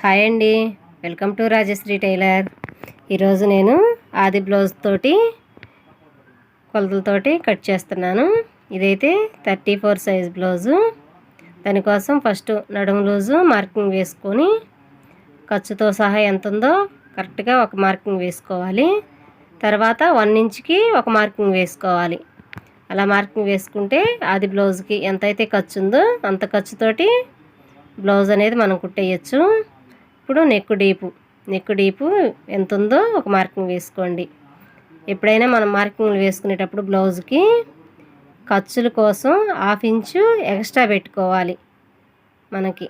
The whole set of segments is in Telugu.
హాయ్ అండి. Welcome to Rajashree tailor. ఈరోజు నేను ఆది బ్లౌజ్ తోటి కొలతలతోటి కట్ చేస్తున్నాను. ఇదైతే థర్టీ ఫోర్ సైజ్ బ్లౌజు. దానికోసం ఫస్ట్ నడుము లూజు మార్కింగ్ వేసుకొని ఖర్చుతో సహా ఎంత ఉందో కరెక్ట్గా ఒక మార్కింగ్ వేసుకోవాలి. తర్వాత వన్ ఇంచ్కి ఒక మార్కింగ్ వేసుకోవాలి. అలా మార్కింగ్ వేసుకుంటే ఆది బ్లౌజ్కి ఎంతైతే ఖర్చు ఉందో అంత ఖర్చుతోటి బ్లౌజ్ అనేది మనం కుట్టేయచ్చు. ఇప్పుడు నెక్ డీపు నెక్ డీపు ఎంత ఉందో ఒక మార్కింగ్ వేసుకోండి. ఎప్పుడైనా మనం మార్కింగ్లు వేసుకునేటప్పుడు బ్లౌజ్కి ఖర్చుల కోసం హాఫ్ ఇంచు ఎక్స్ట్రా పెట్టుకోవాలి మనకి.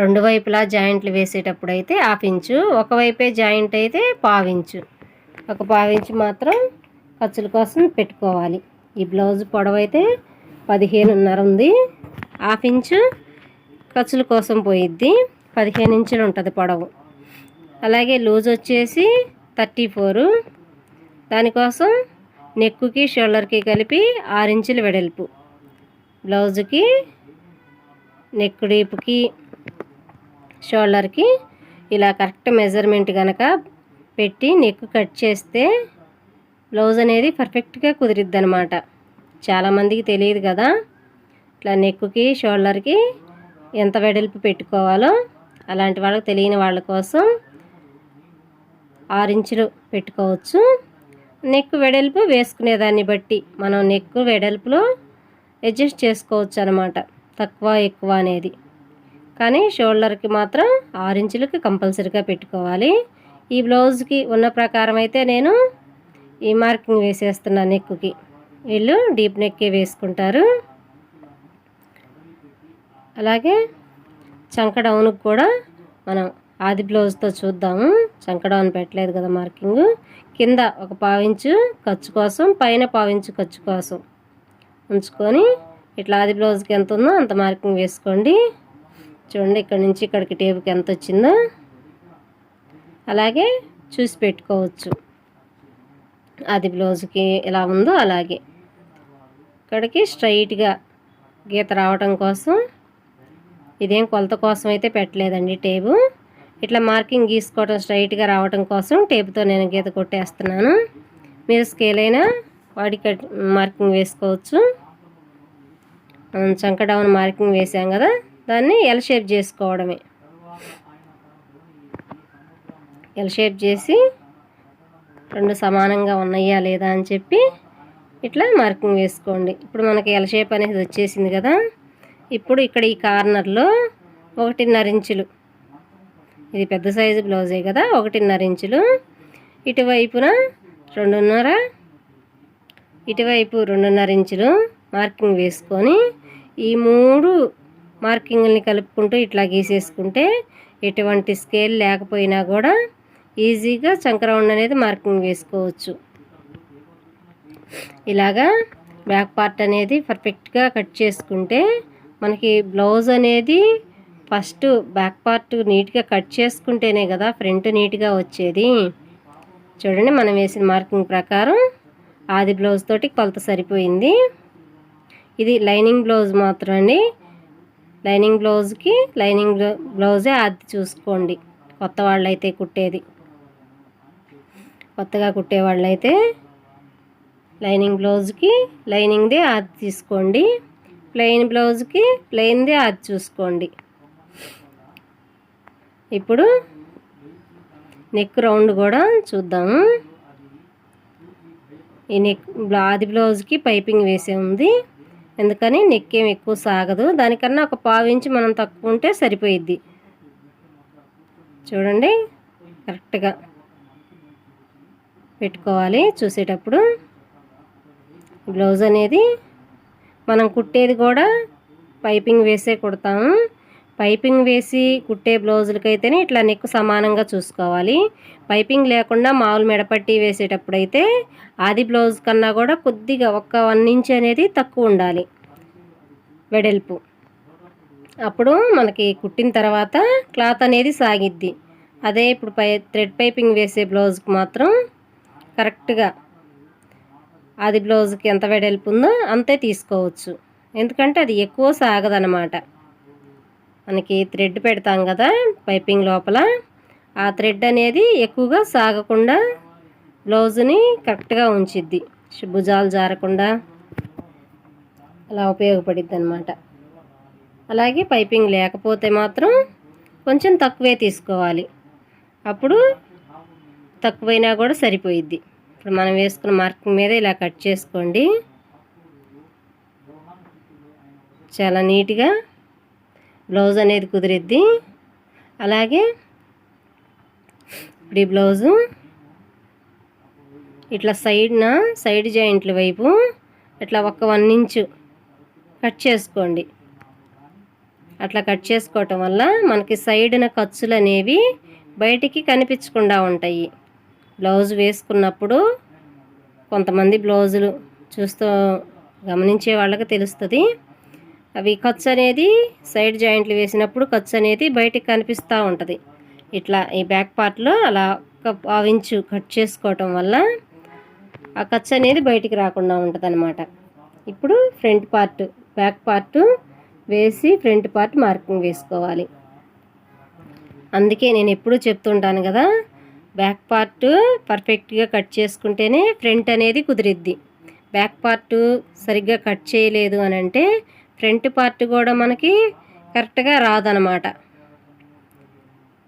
రెండు వైపులా జాయింట్లు వేసేటప్పుడు అయితే హాఫ్ ఇంచు ఒకవైపే జాయింట్ అయితే పావించు ఒక పావించు మాత్రం ఖర్చుల కోసం పెట్టుకోవాలి. ఈ బ్లౌజ్ పొడవు అయితే పదిహేనున్నర ఉంది. హాఫ్ ఇంచు ఖర్చుల కోసం పోయిద్ది. పదిహేను ఇంచులు ఉంటుంది పొడవు. అలాగే లూజ్ వచ్చేసి థర్టీ ఫోరు. దానికోసం నెక్కుకి షోల్డర్కి కలిపి ఆరు ఇంచులు వెడల్పు. బ్లౌజుకి నెక్ డీప్కి షోల్డర్కి ఇలా కరెక్ట్ మెజర్మెంట్ కనుక పెట్టి నెక్ కట్ చేస్తే బ్లౌజ్ అనేది పర్ఫెక్ట్గా కుదిరిద్ది అనమాట చాలామందికి తెలియదు కదా ఇట్లా నెక్కుకి షోల్డర్కి ఎంత వెడల్పు పెట్టుకోవాలో. అలాంటి వాళ్ళకి తెలియని వాళ్ళ కోసం ఆరు ఇంచులు పెట్టుకోవచ్చు. నెక్ వెడల్పు వేసుకునేదాన్ని బట్టి మనం నెక్ వెడల్పులో అడ్జస్ట్ చేసుకోవచ్చు అనమాట తక్కువ ఎక్కువ అనేది. కానీ షోల్డర్కి మాత్రం ఆరించులకి కంపల్సరీగా పెట్టుకోవాలి. ఈ బ్లౌజ్కి ఉన్న ప్రకారం అయితే నేను ఈ మార్కింగ్ వేసేస్తున్నాను నెక్కి వీళ్ళు డీప్ నెక్కే వేసుకుంటారు. అలాగే చంక డౌన్కి కూడా మనం ఆది బ్లౌజ్తో చూద్దాము. చంక డౌన్ పెట్టలేదు కదా మార్కింగ్. కింద ఒక పావించు ఖర్చు కోసం పైన పావించు ఖర్చు కోసం ఉంచుకొని ఇట్లా ఆది బ్లౌజ్కి ఎంత ఉందో అంత మార్కింగ్ వేసుకోండి. చూడండి ఇక్కడ నుంచి ఇక్కడికి టేపుకి ఎంత వచ్చిందో. అలాగే చూసి పెట్టుకోవచ్చు. అది బ్లౌజ్కి ఎలా ఉందో అలాగే. ఇక్కడికి స్ట్రైట్గా గీత రావటం కోసం ఇదేం కొలత కోసం అయితే పెట్టలేదండి టేబు. ఇట్లా మార్కింగ్ గీసుకోవడం స్ట్రైట్గా రావటం కోసం టేపుతో నేను గీత కొట్టేస్తున్నాను. మీరు స్కేల్ అయినా వాడి మార్కింగ్ వేసుకోవచ్చు. చంక డౌన్ మార్కింగ్ వేసాం కదా దాన్ని ఎల్ షేప్ చేసుకోవడమే. ఎల్ షేప్ చేసి రెండు సమానంగా ఉన్నాయా లేదా అని చెప్పి ఇట్లా మార్కింగ్ వేసుకోండి. ఇప్పుడు మనకి ఎల్ షేప్ అనేది వచ్చేసింది కదా ఇప్పుడు ఇక్కడ ఈ కార్నర్లో ఒకటిన్నర ఇంచులు. ఇది పెద్ద సైజు బ్లౌజే కదా ఒకటిన్నర ఇంచులు. ఇటువైపున రెండున్నర ఇటువైపు రెండున్నర ఇంచులు మార్కింగ్ వేసుకొని ఈ మూడు మార్కింగ్ని కలుపుకుంటూ ఇట్లా గీసేసుకుంటే ఎటువంటి స్కేల్ లేకపోయినా కూడా ఈజీగా చంక్రౌండ్ అనేది మార్కింగ్ వేసుకోవచ్చు. ఇలాగా బ్యాక్ పార్ట్ అనేది పర్ఫెక్ట్గా కట్ చేసుకుంటే మనకి బ్లౌజ్ అనేది ఫస్ట్ బ్యాక్ పార్ట్ నీట్గా కట్ చేసుకుంటేనే కదా ఫ్రంట్ నీట్గా వచ్చేది. చూడండి మనం వేసిన మార్కింగ్ ప్రకారం ఆది బ్లౌజ్ తోటి కొలత సరిపోయింది. ఇది లైనింగ్ బ్లౌజ్ మాత్రం అండి. లైనింగ్ బ్లౌజ్కి లైనింగ్ బ్లౌజే ఆది చూసుకోండి. కొత్త వాళ్ళైతే కుట్టేది. కొత్తగా కుట్టే వాళ్ళైతే లైనింగ్ బ్లౌజ్కి లైనింగ్దే ఆది తీసుకోండి. ప్లెయిన్ బ్లౌజ్కి ప్లెయిన్ది అది చూసుకోండి. ఇప్పుడు నెక్ రౌండ్ కూడా చూద్దాము ఈ నెక్ ఆది బ్లౌజ్కి పైపింగ్ వేసే ఉంది. ఎందుకని నెక్ ఏం ఎక్కువ సాగదు. దానికన్నా ఒక పావు మనం తక్కువ ఉంటే సరిపోయిద్ది. చూడండి కరెక్ట్గా పెట్టుకోవాలి చూసేటప్పుడు. బ్లౌజ్ అనేది మనం కుట్టేది కూడా పైపింగ్ వేసే కుడతాము. పైపింగ్ వేసి కుట్టే బ్లౌజులకైతేనే ఇట్లా నెక్ సమానంగా చూసుకోవాలి. పైపింగ్ లేకుండా మామూలు మెడపట్టి వేసేటప్పుడైతే ఆది బ్లౌజ్ కన్నా కూడా కొద్దిగా ఒక వన్ ఇంచ్ అనేది తక్కువ ఉండాలి వెడల్పు. అప్పుడు మనకి కుట్టిన తర్వాత క్లాత్ అనేది సాగిద్ది. అదే ఇప్పుడు పై థ్రెడ్ పైపింగ్ వేసే బ్లౌజ్కి మాత్రం కరెక్ట్గా అది బ్లౌజ్కి ఎంత వెడల్పు ఉందో అంతే తీసుకోవచ్చు. ఎందుకంటే అది ఎక్కువ సాగదనమాట మనకి థ్రెడ్ పెడతాం కదా పైపింగ్ లోపల. ఆ థ్రెడ్ అనేది ఎక్కువగా సాగకుండా బ్లౌజ్ని కరెక్ట్గా ఉంచిద్ది. భుజాలు జారకుండా అలా ఉపయోగపడిద్ది అనమాట అలాగే పైపింగ్ లేకపోతే మాత్రం కొంచెం తక్కువే తీసుకోవాలి. అప్పుడు తక్కువైనా కూడా సరిపోయిద్ది. ఇక్కడ మనం వేసుకున్న మార్కింగ్ మీద ఇలా కట్ చేసుకోండి. చాలా నీట్గా బ్లౌజ్ అనేది కుదిరిద్ది. అలాగే ఇప్పుడు ఈ బ్లౌజు ఇట్లా సైడ్న సైడ్ జాయింట్ల వైపు ఇట్లా ఒక వన్ ఇంచు కట్ చేసుకోండి. అట్లా కట్ చేసుకోవటం వల్ల మనకి సైడ్న ఖర్చులు అనేవి బయటికి కనిపించకుండా ఉంటాయి. బ్లౌజ్ వేసుకున్నప్పుడు కొంతమంది బ్లౌజులు చూస్తూ గమనించే వాళ్ళకి తెలుస్తుంది. అవి ఖర్చు అనేది సైడ్ జాయింట్లు వేసినప్పుడు ఖర్చు అనేది బయటికి కనిపిస్తూ ఉంటుంది. ఇట్లా ఈ బ్యాక్ పార్ట్లో అలా ఒక పావించు కట్ చేసుకోవటం వల్ల ఆ ఖర్చు అనేది బయటికి రాకుండా ఉంటుంది ఇప్పుడు ఫ్రంట్ పార్ట్ బ్యాక్ పార్ట్ వేసి ఫ్రంట్ పార్ట్ మార్కింగ్ వేసుకోవాలి. అందుకే నేను ఎప్పుడూ చెప్తుంటాను కదా బ్యాక్ పార్ట్ పర్ఫెక్ట్గా కట్ చేసుకుంటేనే ఫ్రంట్ అనేది కుదిరిద్ది. బ్యాక్ పార్ట్ సరిగ్గా కట్ చేయలేదు అని అంటే ఫ్రంట్ పార్ట్ కూడా మనకి కరెక్ట్గా రాదనమాట.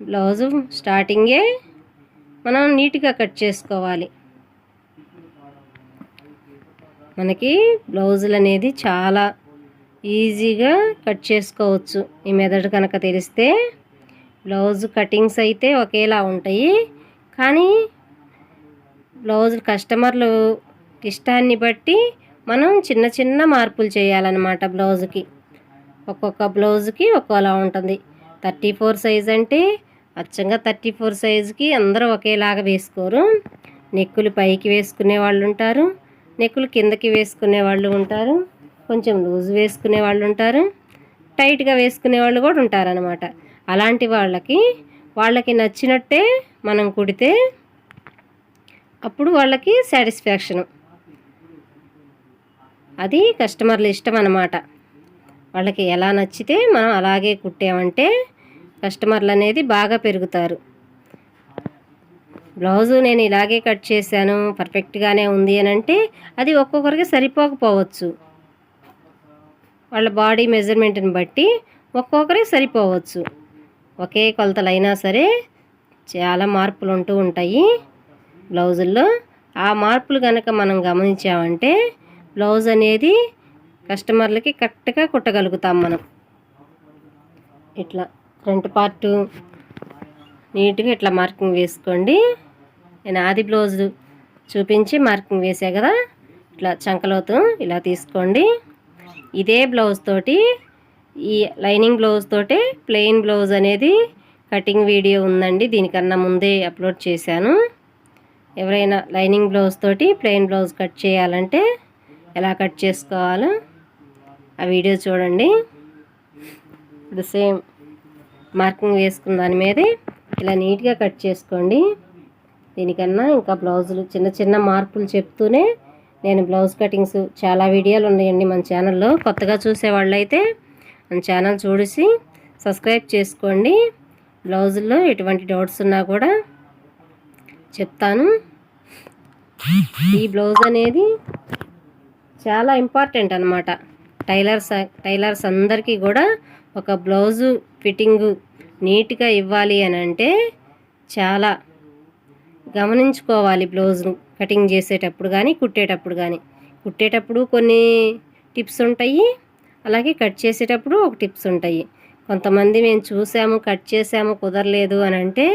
బ్లౌజు స్టార్టింగే మనం నీట్గా కట్ చేసుకోవాలి. మనకి బ్లౌజులు అనేది చాలా ఈజీగా కట్ చేసుకోవచ్చు. ఈ మెథడ్ కనుక తెలిస్తే బ్లౌజ్ కటింగ్స్ అయితే ఒకేలా ఉంటాయి. కానీ బ్లౌజులు కస్టమర్లు ఇష్టాన్ని బట్టి మనం చిన్న చిన్న మార్పులు చేయాలన్నమాట బ్లౌజ్కి. ఒక్కొక్క బ్లౌజ్కి ఒక్కోలా ఉంటుంది. థర్టీ ఫోర్ సైజ్ అంటే అచ్చంగా థర్టీ ఫోర్ సైజుకి అందరూ ఒకేలాగా వేసుకోరు. నెక్కులు పైకి వేసుకునే వాళ్ళు ఉంటారు. నెక్కులు కిందకి వేసుకునే వాళ్ళు ఉంటారు. కొంచెం లూజ్ వేసుకునే వాళ్ళు ఉంటారు. టైట్గా వేసుకునే వాళ్ళు కూడా ఉంటారనమాట అలాంటి వాళ్ళకి వాళ్ళకి నచ్చినట్టే మనం కుడితే అప్పుడు వాళ్ళకి సాటిస్ఫాక్షను. అది కస్టమర్ల ఇష్టం అన్నమాట. వాళ్ళకి ఎలా నచ్చితే మనం అలాగే కుట్టామంటే కస్టమర్లు అనేది బాగా పెరుగుతారు. బ్లౌజు నేను ఇలాగే కట్ చేశాను పర్ఫెక్ట్గానే ఉంది అని అంటే అది ఒక్కొక్కరికి సరిపోకపోవచ్చు. వాళ్ళ బాడీ మెజర్మెంట్ని బట్టి ఒక్కొక్కరికి సరిపోవచ్చు. ఒకే కొలతలైనా సరే చాలా మార్పులు ఉంటూ ఉంటాయి బ్లౌజుల్లో. ఆ మార్పులు కనుక మనం గమనించామంటే బ్లౌజ్ అనేది కస్టమర్లకి కరెక్ట్గా కుట్టగలుగుతాం మనం. ఇట్లా ఫ్రంట్ పార్టు నీట్గా ఇట్లా మార్కింగ్ వేసుకోండి. నేను ఆది బ్లౌజ్ చూపించి మార్కింగ్ వేసా కదా ఇట్లా చంకలోతు ఇలా తీసుకోండి. ఇదే బ్లౌజ్ తోటి ఈ లైనింగ్ బ్లౌజ్ తోటే ప్లెయిన్ బ్లౌజ్ అనేది కటింగ్ వీడియో ఉందండి. దీనికన్నా ముందే అప్లోడ్ చేశాను. ఎవరైనా లైనింగ్ బ్లౌజ్ తోటి ప్లెయిన్ బ్లౌజ్ కట్ చేయాలంటే ఎలా కట్ చేసుకోవాలో ఆ వీడియో చూడండి. ఇప్పుడు సేమ్ మార్కింగ్ వేసుకున్న దాని మీదే ఇలా నీట్గా కట్ చేసుకోండి. దీనికన్నా ఇంకా బ్లౌజులు చిన్న చిన్న మార్పులు చెప్తూనే నేను బ్లౌజ్ కటింగ్స్ చాలా వీడియోలు ఉన్నాయండి మన ఛానల్లో. కొత్తగా చూసే అయితే మన ఛానల్ చూసి సబ్స్క్రైబ్ చేసుకోండి. బ్లౌజుల్లో ఎటువంటి డౌట్స్ ఉన్నా కూడా చెప్తాను. ఈ బ్లౌజ్ అనేది చాలా ఇంపార్టెంట్ అనమాట టైలర్స్ టైలర్స్ అందరికీ కూడా ఒక బ్లౌజు ఫిట్టింగు నీట్గా ఇవ్వాలి అని అంటే చాలా గమనించుకోవాలి బ్లౌజ్ను కటింగ్ చేసేటప్పుడు కానీ కుట్టేటప్పుడు కానీ కుట్టేటప్పుడు కొన్ని టిప్స్ ఉంటాయి. అలాగే కట్ చేసేటప్పుడు ఒక టిప్స్ ఉంటాయి. కొంతమంది మేము చూసాము కట్ చేసాము కుదరలేదు అని అంటే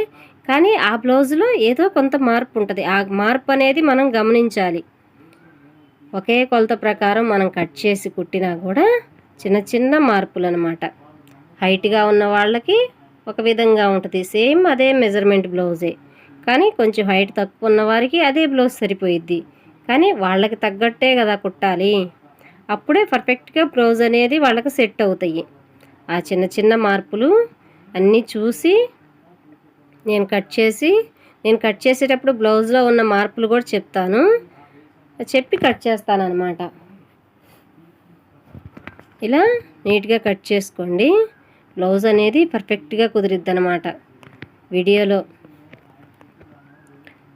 కానీ ఆ బ్లౌజ్లో ఏదో కొంత మార్పు ఉంటుంది. ఆ మార్పు అనేది మనం గమనించాలి. ఒకే కొలత ప్రకారం మనం కట్ చేసి కుట్టినా కూడా చిన్న చిన్న మార్పులు అనమాట హైట్గా ఉన్న వాళ్ళకి ఒక విధంగా ఉంటుంది. సేమ్ అదే మెజర్మెంట్ బ్లౌజే. కానీ కొంచెం హైట్ తక్కువ ఉన్న వారికి అదే బ్లౌజ్ సరిపోయిద్ది. కానీ వాళ్ళకి తగ్గట్టే కదా కుట్టాలి. అప్పుడే పర్ఫెక్ట్గా బ్లౌజ్ అనేది వాళ్ళకి సెట్ అవుతాయి. ఆ చిన్న చిన్న మార్పులు అన్నీ చూసి నేను కట్ చేసి నేను కట్ చేసేటప్పుడు బ్లౌజ్లో ఉన్న మార్పులు కూడా చెప్తాను. చెప్పి కట్ చేస్తానన్నమాట. ఇలా నీట్గా కట్ చేసుకోండి. బ్లౌజ్ అనేది పర్ఫెక్ట్గా కుదిరిద్ది అనమాట వీడియోలో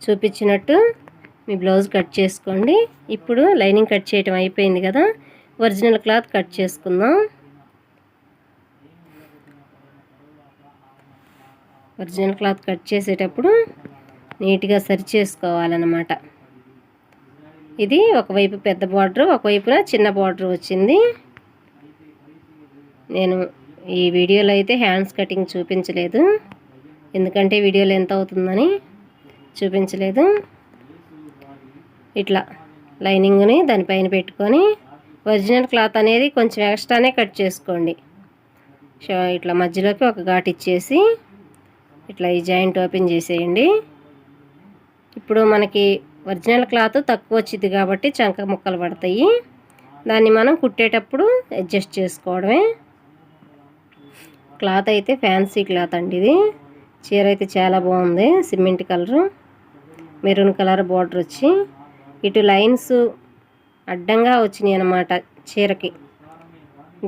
చూపించినట్టు మీ బ్లౌజ్ కట్ చేసుకోండి. ఇప్పుడు లైనింగ్ కట్ చేయటం అయిపోయింది కదా. ఒరిజినల్ క్లాత్ కట్ చేసుకుందాం. ఒరిజినల్ క్లాత్ కట్ చేసేటప్పుడు నీట్గా సరి చేసుకోవాలన్నమాట. ఇది ఒకవైపు పెద్ద బార్డర్ ఒకవైపున చిన్న బార్డర్ వచ్చింది. నేను ఈ వీడియోలో అయితే హ్యాండ్స్ కటింగ్ చూపించలేదు. ఎందుకంటే వీడియోలో ఎంత అవుతుందని చూపించలేదు. ఇట్లా లైనింగ్ని దానిపైన పెట్టుకొని ఒరిజినల్ క్లాత్ అనేది కొంచెం ఎక్స్ట్రానే కట్ చేసుకోండి. సో ఇట్లా మధ్యలోకి ఒక ఘాట్ ఇచ్చేసి ఇట్లా ఈ జాయింట్ ఓపెన్ చేసేయండి. ఇప్పుడు మనకి ఒరిజినల్ క్లాత్ తక్కువ వచ్చింది కాబట్టి చంక ముక్కలు పడతాయి. దాన్ని మనం కుట్టేటప్పుడు అడ్జస్ట్ చేసుకోవడమే. క్లాత్ అయితే ఫ్యాన్సీ క్లాత్ అండి ఇది. చీర అయితే చాలా బాగుంది cement colour. Maroon colour border వచ్చి ఇటు లైన్స్ అడ్డంగా వచ్చినాయి అన్నమాట చీరకి.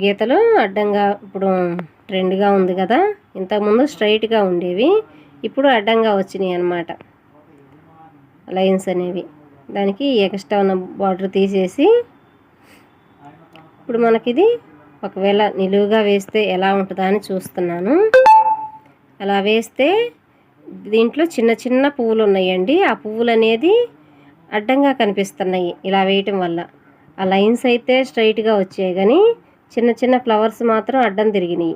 గీతలు అడ్డంగా ఇప్పుడు ట్రెండ్గా ఉంది కదా ఇంతకుముందు స్ట్రైట్గా ఉండేవి ఇప్పుడు అడ్డంగా వచ్చినాయి అన్నమాట లైన్స్ అనేవి. దానికి ఎక్స్ట్రా ఉన్న బార్డర్ తీసేసి ఇప్పుడు మనకిది ఒకవేళ నిలువుగా వేస్తే ఎలా ఉంటుందా అని చూస్తున్నాను. అలా వేస్తే దీంట్లో చిన్న చిన్న పువ్వులు ఉన్నాయండి. ఆ పువ్వులు అనేది అడ్డంగా కనిపిస్తున్నాయి ఇలా వేయటం వల్ల. ఆ లైన్స్ అయితే స్ట్రైట్గా వచ్చాయి కానీ చిన్న చిన్న ఫ్లవర్స్ మాత్రం అడ్డం తిరిగినాయి.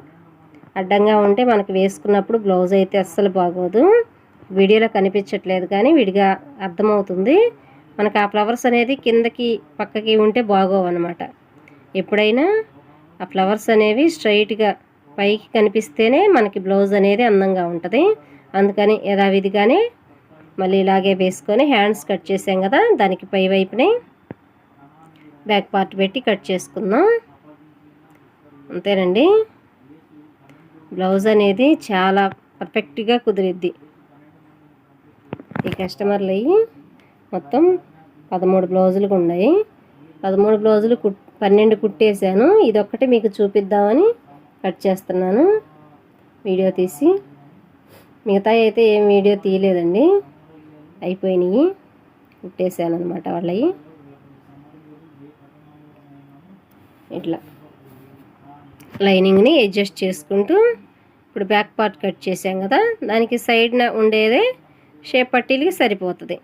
అడ్డంగా ఉంటే మనకి వేసుకున్నప్పుడు బ్లౌజ్ అయితే అస్సలు బాగోదు. వీడియోలో కనిపించట్లేదు కానీ విడిగా అర్థమవుతుంది. మనకు ఆ ఫ్లవర్స్ అనేది కిందకి పక్కకి ఉంటే బాగోవు అనమాట ఎప్పుడైనా ఆ ఫ్లవర్స్ అనేవి స్ట్రైట్గా పైకి కనిపిస్తేనే మనకి బ్లౌజ్ అనేది అందంగా ఉంటుంది. అందుకని యథావిధిగానే మళ్ళీ ఇలాగే వేసుకొని హ్యాండ్స్ కట్ చేసాం కదా దానికి పై వైపునే బ్యాక్ పార్ట్ పెట్టి కట్ చేసుకుందాం. అంతేనండి. బ్లౌజ్ అనేది చాలా పర్ఫెక్ట్గా కుదిరిద్ది. ఈ కస్టమర్లు అయ్యి మొత్తం పదమూడు బ్లౌజులు ఉన్నాయి పదమూడు బ్లౌజులు కుట్ పన్నెండు కుట్టేశాను. ఇదొక్కటి మీకు చూపిద్దామని కట్ చేస్తున్నాను. వీడియో తీసి మిగతా అయితే ఏం వీడియో తీయలేదండి. అయిపోయినాయి. కుట్టేసాను అనమాట వాళ్ళవి ఇట్లా. లైనింగ్ని అడ్జస్ట్ చేసుకుంటూ ఇప్పుడు బ్యాక్ పార్ట్ కట్ చేసాం కదా దానికి సైడ్న ఉండేదే షేప్ పట్టీలకి సరిపోతుంది.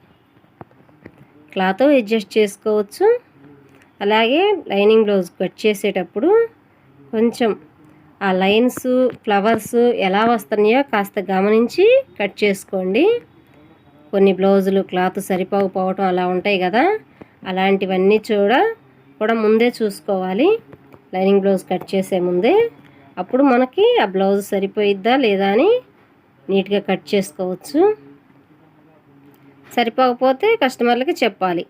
క్లాత్ అడ్జస్ట్ చేసుకోవచ్చు. అలాగే లైనింగ్ బ్లౌజ్ కట్ చేసేటప్పుడు కొంచెం ఆ లైన్స్ ఫ్లవర్స్ ఎలా వస్తున్నాయో కాస్త గమనించి కట్ చేసుకోండి. కొన్ని బ్లౌజులు క్లాత్ సరిపోకపోవటం అలా ఉంటాయి కదా. అలాంటివన్నీ చూడ కూడా ముందే చూసుకోవాలి. లైనింగ్ బ్లౌజ్ కట్ చేసే ముందే. అప్పుడు మనకి ఆ బ్లౌజ్ సరిపోయిద్దా లేదా అని నీట్గా కట్ చేసుకోవచ్చు. సరిపోకపోతే కస్టమర్లకి చెప్పాలి.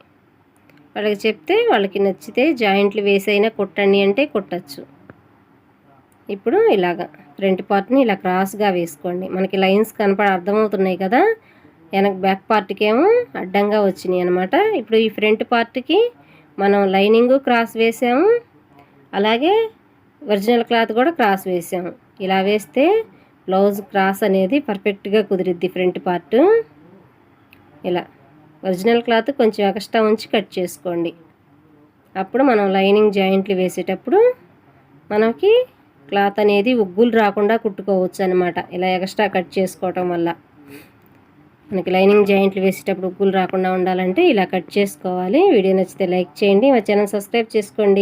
వాళ్ళకి చెప్తే వాళ్ళకి నచ్చితే జాయింట్లు వేసైనా కుట్టండి అంటే కుట్టచ్చు. ఇప్పుడు ఇలాగా ఫ్రంట్ పార్ట్ని ఇలా క్రాస్గా వేసుకోండి. మనకి లైన్స్ కనపడ అర్థమవుతున్నాయి కదా. వెనక బ్యాక్ పార్ట్కి ఏమో అడ్డంగా వచ్చినాయి అనమాట ఇప్పుడు ఈ ఫ్రంట్ పార్ట్కి మనం లైనింగ్ క్రాస్ వేసాము. అలాగే ఒరిజినల్ క్లాత్ కూడా క్రాస్ వేసాము. ఇలా వేస్తే బ్లౌజ్ క్రాస్ అనేది పర్ఫెక్ట్గా కుదిరిద్ది ఫ్రంట్ పార్ట్. ఇలా ఒరిజినల్ క్లాత్ కొంచెం ఎక్స్ట్రా ఉంచి కట్ చేసుకోండి. అప్పుడు మనం లైనింగ్ జాయింట్లు వేసేటప్పుడు మనకి క్లాత్ అనేది ఉగ్గులు రాకుండా కుట్టుకోవచ్చు అనమాట ఇలా ఎక్స్ట్రా కట్ చేసుకోవటం వల్ల. మనకి లైనింగ్ జాయింట్లు వేసేటప్పుడు ఉప్పులు రాకుండా ఉండాలంటే ఇలా కట్ చేసుకోవాలి. వీడియో నచ్చితే లైక్ చేయండి. మా ఛానల్ సబ్స్క్రైబ్ చేసుకోండి.